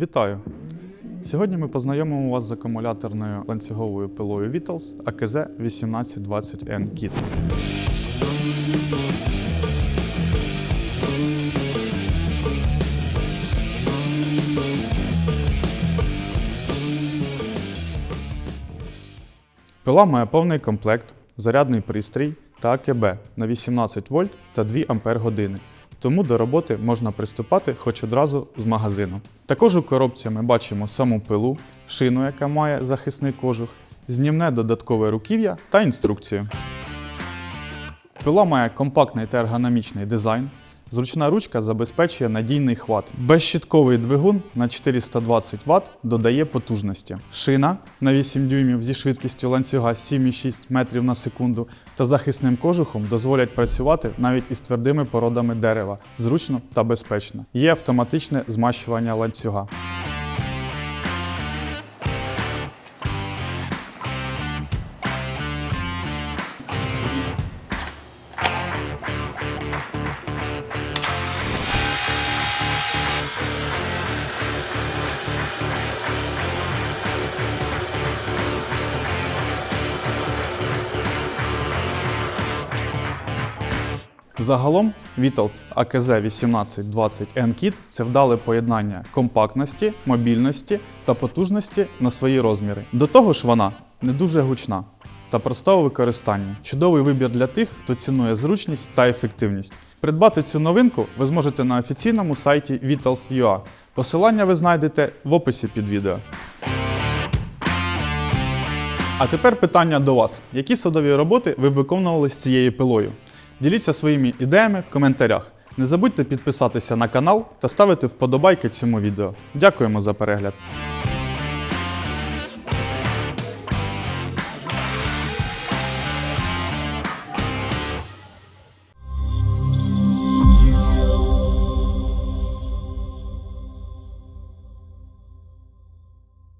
Вітаю! Сьогодні ми познайомимо вас з акумуляторною ланцюговою пилою Vitals AKZ 1820N Kit. Пила має повний комплект, зарядний пристрій та АКБ на 18 вольт та 2 ампер години. Тому до роботи можна приступати хоч одразу з магазину. Також у коробці ми бачимо саму пилу, шину, яка має захисний кожух, знімне додаткове руків'я та інструкцію. Пила має компактний та ергономічний дизайн. Зручна ручка забезпечує надійний хват. Безщитковий двигун на 420 Вт додає потужності. Шина на 8 дюймів зі швидкістю ланцюга 7,6 метрів на секунду та захисним кожухом дозволять працювати навіть із твердими породами дерева, зручно та безпечно. Є автоматичне змащування ланцюга. Загалом Vitals AKZ 1820 N-Kit – це вдале поєднання компактності, мобільності та потужності на свої розміри. До того ж, вона не дуже гучна та проста у використанні. Чудовий вибір для тих, хто цінує зручність та ефективність. Придбати цю новинку ви зможете на офіційному сайті Vitals.ua. Посилання ви знайдете в описі під відео. А тепер питання до вас: які садові роботи ви виконували з цією пилою? Діліться своїми ідеями в коментарях. Не забудьте підписатися на канал та ставити вподобайки цьому відео. Дякуємо за перегляд!